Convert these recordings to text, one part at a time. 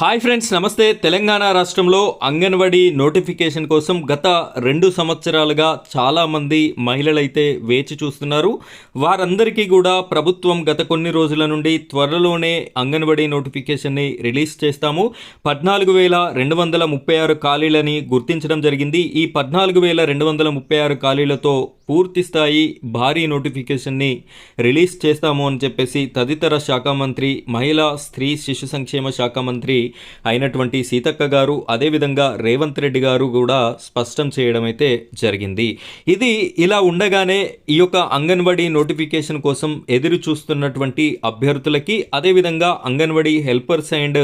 Hi friends నమస్తే. తెలంగాణ రాష్ట్రంలో anganwadi notification కోసం గత రెండు సంవత్సరాలుగా చాలామంది మహిళలైతే వేచి చూస్తున్నారు. వారందరికీ కూడా ప్రభుత్వం గత కొన్ని రోజుల నుండి త్వరలోనే అంగన్వాడీ నోటిఫికేషన్ని రిలీజ్ చేస్తాము. పద్నాలుగు వేల రెండు వందల ముప్పై ఆరు ఖాళీలని గుర్తించడం జరిగింది. ఈ పద్నాలుగు వేల రెండు వందల ముప్పై ఆరు ఖాళీలతో పూర్తి స్థాయి భారీ నోటిఫికేషన్ని రిలీజ్ చేస్తాము అని చెప్పేసి తదితర శాఖ మంత్రి మహిళా స్త్రీ శిశు సంక్షేమ శాఖ మంత్రి అయినటువంటి సీతక్క గారు అదేవిధంగా రేవంత్ రెడ్డి గారు కూడా స్పష్టం చేయడం అయితే జరిగింది. ఇది ఇలా ఉండగానే ఈ యొక్క అంగన్వాడీ నోటిఫికేషన్ కోసం ఎదురు చూస్తున్నటువంటి అభ్యర్థులకి అదేవిధంగా అంగన్వాడీ హెల్పర్స్ అండ్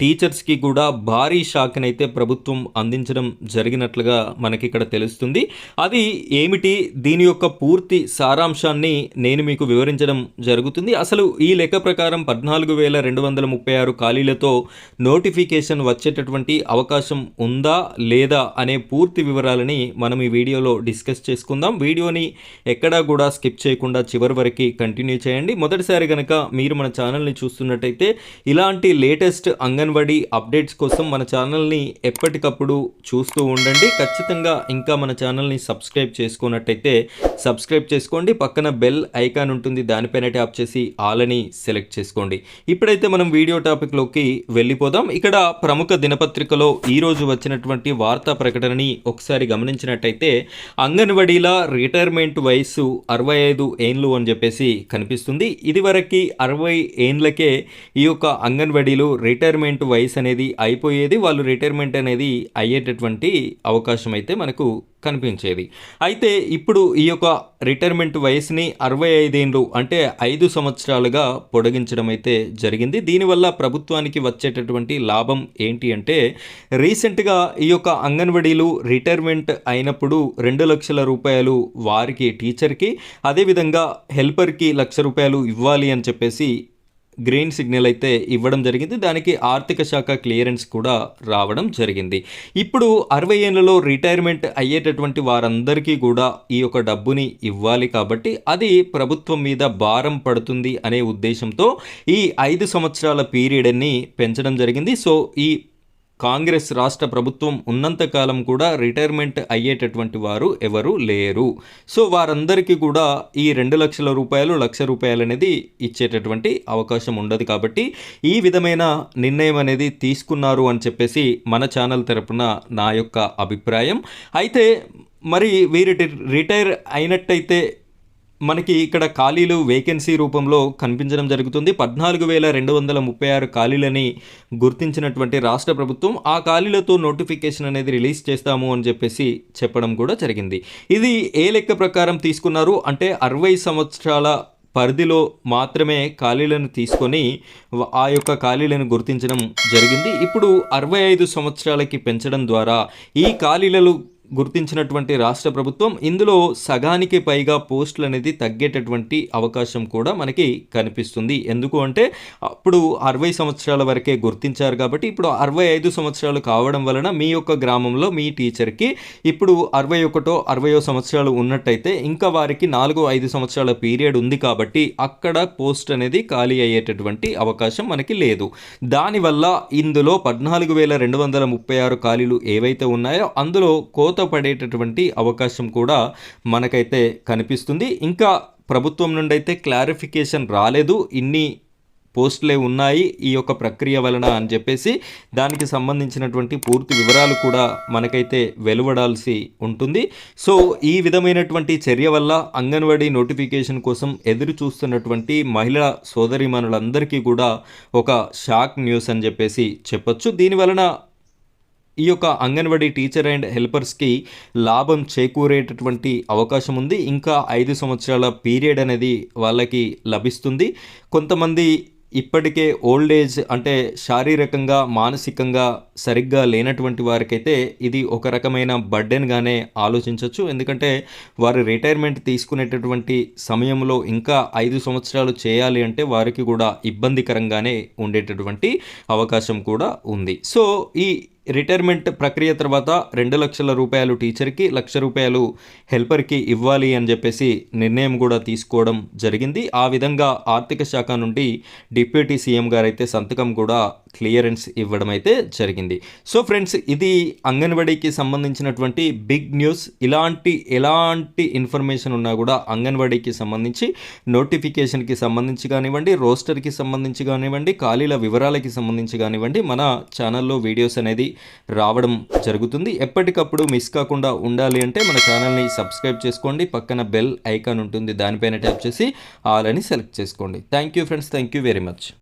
టీచర్స్కి కూడా భారీ షాక్నైతే ప్రభుత్వం అందించడం జరిగినట్లుగా మనకి ఇక్కడ తెలుస్తుంది. అది ఏమిటి? దీని యొక్క పూర్తి సారాంశాన్ని నేను మీకు వివరించడం జరుగుతుంది. అసలు ఈ లెక్క ప్రకారం పద్నాలుగు వేల రెండు వందల ముప్పై ఆరు ఖాళీలతో నోటిఫికేషన్ వచ్చేటటువంటి అవకాశం ఉందా లేదా అనే పూర్తి వివరాలని మనం ఈ వీడియోలో డిస్కస్ చేసుకుందాం. వీడియోని ఎక్కడా కూడా స్కిప్ చేయకుండా చివరి వరకు కంటిన్యూ చేయండి. మొదటిసారి కనుక మీరు మన ఛానల్ని చూస్తున్నట్టయితే ఇలాంటి లేటెస్ట్ అంగన్వాడీ అప్డేట్స్ కోసం మన ఛానల్ని ఎప్పటికప్పుడు చూస్తూ ఉండండి. ఖచ్చితంగా ఇంకా మన ఛానల్ని సబ్స్క్రైబ్ చేసుకున్నట్టయితే సబ్స్క్రైబ్ చేసుకోండి. పక్కన బెల్ ఐకాన్ ఉంటుంది. దానిపైన ట్యాప్ చేసి ఆల్ అని సెలెక్ట్ చేసుకోండి. ఇప్పుడైతే మనం వీడియో టాపిక్లోకి వెళ్ళిపోదాం ఇక్కడ ప్రముఖ దినపత్రికలో ఈరోజు వచ్చినటువంటి వార్తా ప్రకటనని ఒకసారి గమనించినట్టయితే అంగన్వాడీల రిటైర్మెంట్ వయసు అరవై ఐదు ఏండ్లు అని చెప్పేసి కనిపిస్తుంది. ఇదివరకు అరవై ఏండ్లకే ఈ యొక్క అంగన్వాడీలు రిటైర్మెంట్ వయసు అనేది అయిపోయేది. వాళ్ళు రిటైర్మెంట్ అనేది అయ్యేటటువంటి అవకాశం అయితే మనకు కనిపించేది అయితే ఇప్పుడు ఈ యొక్క రిటైర్మెంట్ వయసుని అరవై ఐదేండ్లు అంటే ఐదు సంవత్సరాలుగా పొడిగించడం అయితే జరిగింది. దీనివల్ల ప్రభుత్వానికి వచ్చేటటువంటి లాభం ఏంటి అంటే రీసెంట్గా ఈ యొక్క అంగన్వాడీలు రిటైర్మెంట్ అయినప్పుడు రెండు లక్షల రూపాయలు వారికి టీచర్కి అదేవిధంగా హెల్పర్కి లక్ష రూపాయలు ఇవ్వాలి అని చెప్పేసి గ్రీన్ సిగ్నల్ అయితే ఇవ్వడం జరిగింది. దానికి ఆర్థిక శాఖ క్లియరెన్స్ కూడా రావడం జరిగింది. ఇప్పుడు అరవై ఏళ్ళలో రిటైర్మెంట్ అయ్యేటటువంటి వారందరికీ కూడా ఈ యొక్క డబ్బుని ఇవ్వాలి కాబట్టి అది ప్రభుత్వం మీద భారం పడుతుంది అనే ఉద్దేశంతో ఈ ఐదు సంవత్సరాల పీరియడ్ని పెంచడం జరిగింది. సో ఈ కాంగ్రెస్ రాష్ట్ర ప్రభుత్వం ఉన్నంతకాలం కూడా రిటైర్మెంట్ అయ్యేటటువంటి వారు ఎవరు లేరు. సో వారందరికీ కూడా ఈ రెండు లక్షల రూపాయలు లక్ష రూపాయలు అనేది ఇచ్చేటటువంటి అవకాశం ఉండదు కాబట్టి ఈ విధమైన నిర్ణయం అనేది తీసుకున్నారు అని చెప్పేసి మన ఛానల్ తరపున నా యొక్క అభిప్రాయం. అయితే మరి వీరి రిటైర్ అయినట్టయితే మనకి ఇక్కడ ఖాళీలు వేకెన్సీ రూపంలో కనిపించడం జరుగుతుంది. పద్నాలుగు వేల రెండు వందల ముప్పై ఆరు ఖాళీలని గుర్తించినటువంటి రాష్ట్ర ప్రభుత్వం ఆ ఖాళీలతో నోటిఫికేషన్ అనేది రిలీజ్ చేస్తాము అని చెప్పేసి చెప్పడం కూడా జరిగింది. ఇది ఏ లెక్క ప్రకారం తీసుకున్నారు? అంటే అరవై సంవత్సరాల పరిధిలో మాత్రమే ఖాళీలను తీసుకొని ఆ యొక్క ఖాళీలను గుర్తించడం జరిగింది. ఇప్పుడు అరవై ఐదు సంవత్సరాలకి పెంచడం ద్వారా ఈ ఖాళీలలో గుర్తించినటువంటి రాష్ట్ర ప్రభుత్వం ఇందులో సగానికి పైగా పోస్టులు అనేది తగ్గేటటువంటి అవకాశం కూడా మనకి కనిపిస్తుంది. ఎందుకు అంటే అప్పుడు అరవై సంవత్సరాల వరకే గుర్తించారు కాబట్టి ఇప్పుడు అరవై ఐదు సంవత్సరాలు కావడం వలన మీ యొక్క గ్రామంలో మీ టీచర్కి ఇప్పుడు అరవై ఒకటో అరవయో సంవత్సరాలు ఉన్నట్టయితే ఇంకా వారికి నాలుగు ఐదు సంవత్సరాల పీరియడ్ ఉంది కాబట్టి అక్కడ పోస్ట్ అనేది ఖాళీ అయ్యేటటువంటి అవకాశం మనకి లేదు. దానివల్ల ఇందులో పద్నాలుగు వేల రెండు వందల ముప్పై ఆరు ఖాళీలు ఏవైతే ఉన్నాయో అందులో కో పడేటటువంటి అవకాశం కూడా మనకైతే కనిపిస్తుంది. ఇంకా ప్రభుత్వం నుండి అయితే క్లారిఫికేషన్ రాలేదు. ఇన్ని పోస్టులే ఉన్నాయి ఈ యొక్క ప్రక్రియ వలన అని చెప్పేసి దానికి సంబంధించినటువంటి పూర్తి వివరాలు కూడా మనకైతే వెలువడాల్సి ఉంటుంది. సో ఈ విధమైనటువంటి చర్య వల్ల అంగన్వాడీ నోటిఫికేషన్ కోసం ఎదురు చూస్తున్నటువంటి మహిళా సోదరిమణులందరికీ కూడా ఒక షాక్ న్యూస్ అని చెప్పేసి చెప్పొచ్చు. దీని వలన ఈ యొక్క అంగన్వాడీ టీచర్ అండ్ హెల్పర్స్కి లాభం చేకూరేటటువంటి అవకాశం ఉంది. ఇంకా ఐదు సంవత్సరాల పీరియడ్ అనేది వాళ్ళకి లభిస్తుంది. కొంతమంది ఇప్పటికే ఓల్డ్ ఏజ్ అంటే శారీరకంగా మానసికంగా సరిగ్గా లేనటువంటి వారికైతే ఇది ఒక రకమైన బర్డెన్గానే ఆలోచించవచ్చు ఎందుకంటే వారు రిటైర్మెంట్ తీసుకునేటటువంటి సమయంలో ఇంకా ఐదు సంవత్సరాలు చేయాలి అంటే వారికి కూడా ఇబ్బందికరంగానే ఉండేటటువంటి అవకాశం కూడా ఉంది. సో ఈ రిటైర్మెంట్ ప్రక్రియ తర్వాత రెండు లక్షల రూపాయలు టీచర్కి లక్ష రూపాయలు హెల్పర్కి ఇవ్వాలి అని చెప్పేసి నిర్ణయం కూడా తీసుకోవడం జరిగింది. ఆ విధంగా ఆర్థిక శాఖ నుండి డిప్యూటీ సీఎం గారైతే సంతకం కూడా క్లియరెన్స్ ఇవ్వడం అయితే జరిగింది. సో ఫ్రెండ్స్ ఇది అంగన్వాడీకి సంబంధించినటువంటి బిగ్ న్యూస్. ఇలాంటి ఎలాంటి ఇన్ఫర్మేషన్ ఉన్నా కూడా అంగన్వాడీకి సంబంధించి నోటిఫికేషన్కి సంబంధించి కానివ్వండి రోస్టర్కి సంబంధించి కానివ్వండి ఖాళీల వివరాలకి సంబంధించి కానివ్వండి మన ఛానల్లో వీడియోస్ అనేది రావడం జరుగుతుంది. ఎప్పటికప్పుడు మిస్ కాకుండా ఉండాలి అంటే మన ఛానల్ని సబ్స్క్రైబ్ చేసుకోండి. పక్కన బెల్ ఐకాన్ ఉంటుంది దానిపైన ట్యాప్ చేసి ఆల్ అని సెలెక్ట్ చేసుకోండి. Thank you friends thank you very much.